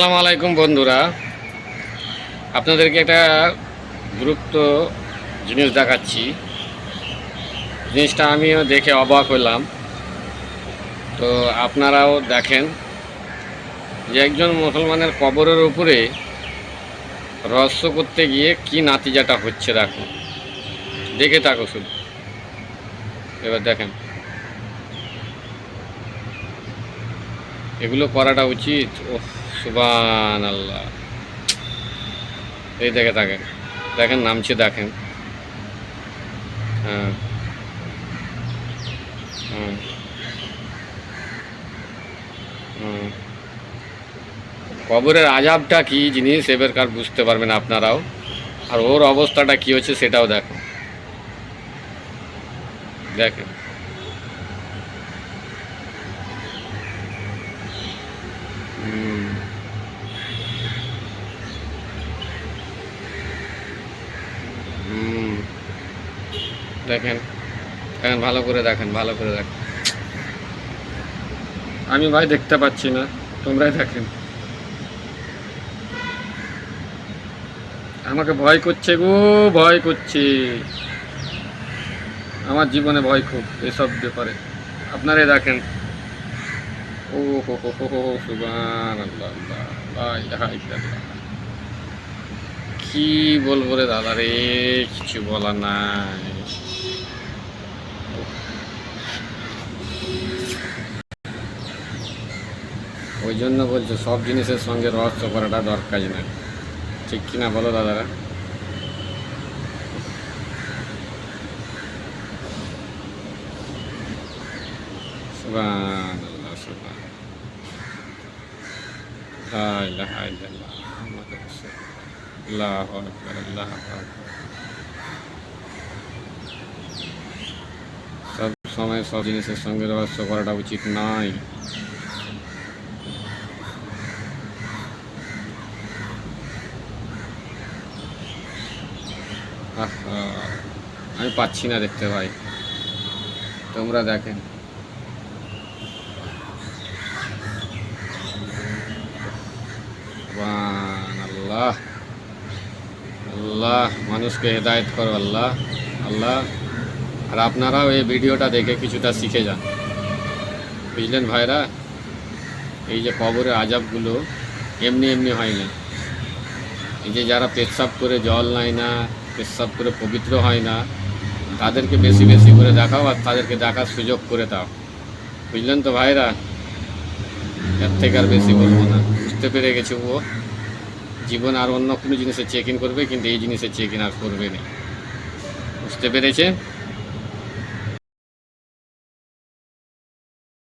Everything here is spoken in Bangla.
আসসালামু আলাইকুম বন্ধুরা। আপনাদেরকে একটা গুরুত্ব জিনিস দেখাচ্ছি। জিনিসটা আমিও দেখে অবাক হলাম। তো আপনারাও দেখেন যে একজন মুসলমানের কবরের উপরে রহস্য করতে গিয়ে কি নাতিজাটা হচ্ছে দেখো। দেখে থাকো শুধু। এবার দেখেন। এগুলো করাটা উচিত। ও সুবান আল্লাহ এই দেখে থাকেন। দেখেন, নামছে, দেখেন। হ্যাঁ। হুম হুম কবরের আজাবটা কি জিনিস, এবার কার বুঝতে পারবেন আপনারাও। আর ওর অবস্থাটা কি হচ্ছে, সেটাও দেখো। দেখেন হুম হুম দেখেন দেখেন, ভালো করে দেখেন, ভালো করে দেখেন। আমি ভাই দেখতে পাচ্ছি না, তোমরাই দেখেন। আমাকে ভয় করছে গো, ভয় করছে। আমার জীবনে ভয় খুব, এসব ব্যাপারে। আপনারাই দেখেন। ও হো হো হো হো সুবান। কি বলব রে দাদা রে, কিছু বলার নাই। ওই জন্য বলছে, সব জিনিসের সঙ্গে রহস্য করাটা দরকার না। ঠিক কিনা বলো দাদারা? সুবান আল্লাহ সব সময় সব জিনিসের সঙ্গে রহস্য করাটা উচিত আহা, আমি পাচ্ছি না দেখতে ভাই তোমরা দেখেন সুবহান আল্লাহ আল্লাহ, মানুষকে হেদায়েত করো আল্লাহ। আল্লাহ, আর আপনারাও এই ভিডিওটা দেখে কিছুটা শিখে যান। বুঝলেন ভাইরা? এই যে কবরের আজাবগুলো এমনি এমনি হয় না। এই যে যারা পেচ্ছাপ করে জল নেয় না পেচ্ছাপ করে পবিত্র হয় না, তাদেরকে বেশি বেশি করে দেখাও আর তাদেরকে দেখার সুযোগ করে দাও। বুঝলেন তো ভাইরা? এর থেকে আর বেশি বলব না। বুঝতে পেরে গেছে ও? জীবন আর অন্য কোনো জিনিসের চেক ইন করবে, কিন্তু এই জিনিসের চেক ইন আর করবে না। বুঝতে পেরেছে